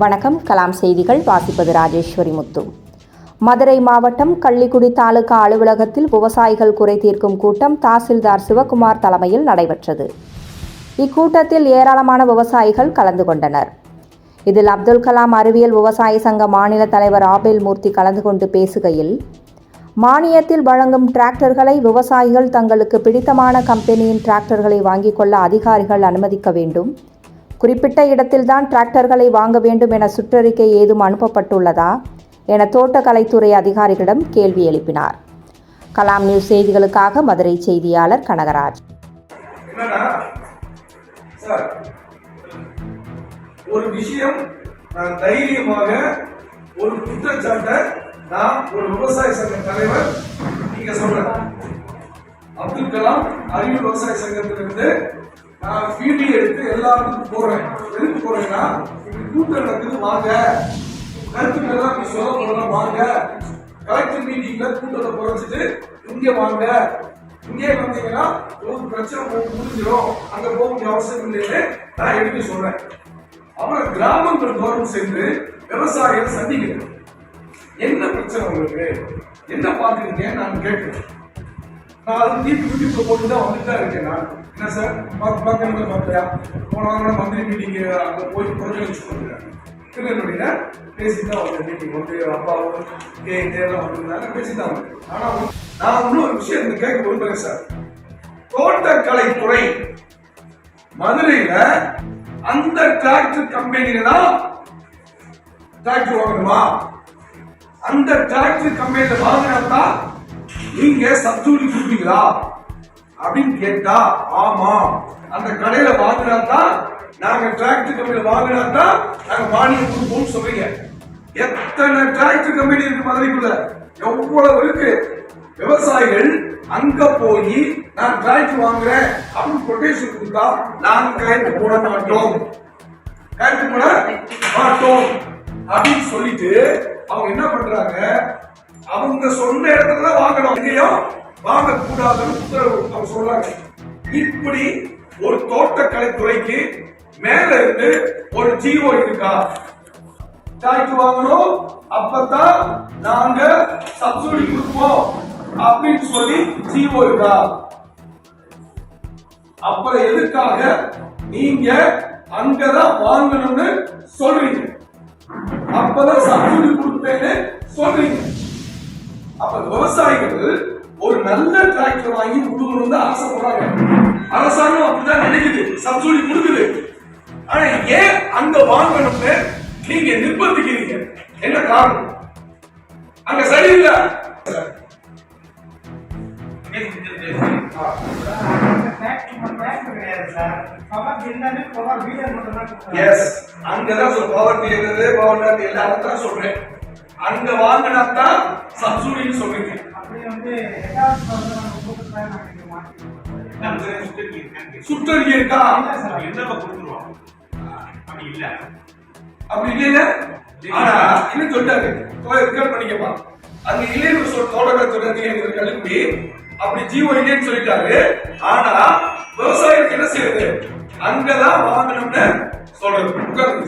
வணக்கம். கலாம் செய்திகள் வாசிப்பது ராஜேஸ்வரி முத்து. மதுரை மாவட்டம் கள்ளிக்குடி தாலுகா அலுவலகத்தில் விவசாயிகள் குறை தீர்க்கும் கூட்டம் தாசில்தார் சிவகுமார் தலைமையில் நடைபெற்றது. இக்கூட்டத்தில் ஏராளமான விவசாயிகள் கலந்து கொண்டனர். இதில் அப்துல் கலாம் அறிவியல் விவசாய சங்க மாநில தலைவர் ஆபேல் மூர்த்தி கலந்து கொண்டு பேசுகையில் மானியத்தில் வழங்கும் டிராக்டர்களை விவசாயிகள் தங்களுக்கு பிடித்தமான கம்பெனியின் டிராக்டர்களை வாங்கிக் கொள்ள அதிகாரிகள் அனுமதிக்க வேண்டும். குறிப்பிட்ட இடத்தில்தான் டிராக்டர்களை வாங்க வேண்டும் என சுற்றறிக்கை ஏதும் அனுப்பப்பட்டுள்ளதா என தோட்டக்கலைத்துறை அதிகாரிகளிடம் கேள்வி எழுப்பினார். கலாம் நியூஸ் செய்திகளுக்காக மதுரை செய்தியாளர் கனகராஜ். ஒரு விஷயம் நான் தைரியமாக ஒரு குற்றச்சாட்டை நான் ஒரு விவசாய சங்க தலைவர் நீங்க சொல்ற அப்துல் கலாம் அறிவு விவசாய சங்கத்திலிருந்து நான் வீடியோ எடுத்து எல்லாருக்கும் போறேன் எதுக்கு போறேன்னா இப்படி கூட்டம் நடக்குது வாங்க. கருத்துக்கள்லாம் நீ சொல்ல போறோம் வாங்க. கலெக்டர் மீட்டிங்ல கூட்டத்தை குறைச்சிட்டு இங்கே வாங்க. இங்கே வந்தீங்கன்னா ஒரு பிரச்சனை உங்களுக்கு முடிஞ்சிடும். அங்க போக வேண்டிய அவசியம் இல்லைன்னு நான் எடுத்து சொல்றேன். அப்புறம் கிராமங்கள் தோறும் சென்று விவசாயிகள் சந்திக்கிறேன் என்ன பிரச்சனை உங்களுக்கு? என்ன பாக்குறீங்க நான் கேட்கிறேன். நான் அது தீர்ப்பு யூடியூப்ல போட்டு தான் வந்துட்டு தான் இருக்கேன் நான். என்ன சார்? பார்த்து பார்க்கணுங்க பார்த்தியா போன வாரம் மந்திரி மீட்டிங்கு அங்கே போய் குறைஞ்சு வச்சு கொடுக்குறேன் திருநெல்வேலியில பேசி தான் வந்தேன் மீட்டிங் வந்து அப்பாவும் கே எல்லாம் வந்திருந்தாங்க. பேசி தான் வந்தேன். ஆனால் நான் நான் இன்னொரு விஷயம் இந்த கேட்க விரும்புகிறேன் சார். தோட்டக்கலைத்துறை மதுரையில அந்த டிராக்டர் கம்பெனியில தான் டிராக்டர் வாங்கணுமா? அந்த டிராக்டர் கம்பெனியில வாங்கினா நீங்க சப்சிடி கொடுப்பீங்களா அப்படின்னு கேட்டா ஆமா. அந்த கடையில வாங்கினா தான் நாங்க டிராக்டர் கம்பெனியில வாங்கினா தான் நாங்க மானியம் கொடுப்போம்னு சொல்றீங்க. எத்தனை டிராக்டர் கம்பெனி இருக்கு மதுரைக்குள்ள? எவ்வளவு இருக்கு? விவசாயிகள் அங்க போய் நான் டிராக்டர் வாங்குறேன். அப்படின்னு கொட்டேஷன் கொடுத்தா நாங்க கைட்டு போட மாட்டோம். கைட்டு போட மாட்டோம். அப்படின்னு சொல்லிட்டு அவங்க என்ன பண்றாங்க? அவங்க சொன்ன இடத்துல தான் வாங்கணும். எங்கேயும் வாங்கக்கூடாதுன்னு உத்தரவு அவங்க சொல்றாங்க. இப்படி ஒரு தோட்டக்கலைத்துறைக்கு மேல இருந்து ஒரு ஜீவோ இருக்கா? சாய்க்கு வாங்கணும் அப்பதான் நாங்க சப்சிடி கொடுப்போம் அப்படின்னு சொல்லி ஜீவோ இருக்கா? அப்புறம் எதுக்காக நீங்க அங்கதான் வாங்கணும்னு சொல்றீங்க? அப்பதான் சப்சிடி கொடுப்பேன்னு சொல்றீங்க. அப்ப விவசாயிகள் ஒரு நல்ல டிராக்டர் வாங்கி கொடுக்கணும் தான் ஆசைப்படுறாங்க. அரசாங்கம் அப்படிதான் நினைக்குது. சப்சிடி கொடுக்குது ஆனா ஏன் அங்க வாங்கணும்னு நீங்க நிர்பந்திக்கிறீங்க? என்ன காரணம்? அங்க சரியில்லை. அங்கதான் சொல் பவர் பவர் எல்லாரும் தான் சொல்றேன். அங்க வாங்கினா தான் சப்சிடின்னு சொல்றீங்க சுற்றறிக்கை இருக்கா அப்படி இல்லையா ஆனா என்ன சொல்லிட்டாரு? போய் ரெக்கார்ட் பண்ணிக்கப்பா. அங்க இல்லைன்னு சொல் தோட்டக்கலை எனக்கு கல்வி அப்படி ஜீவோ இல்லைன்னு சொல்லிட்டாரு. ஆனா விவசாயத்துக்கு என்ன செய்யுது? அங்கதான் வாங்கணும்னு சொல்றது. உட்காருங்க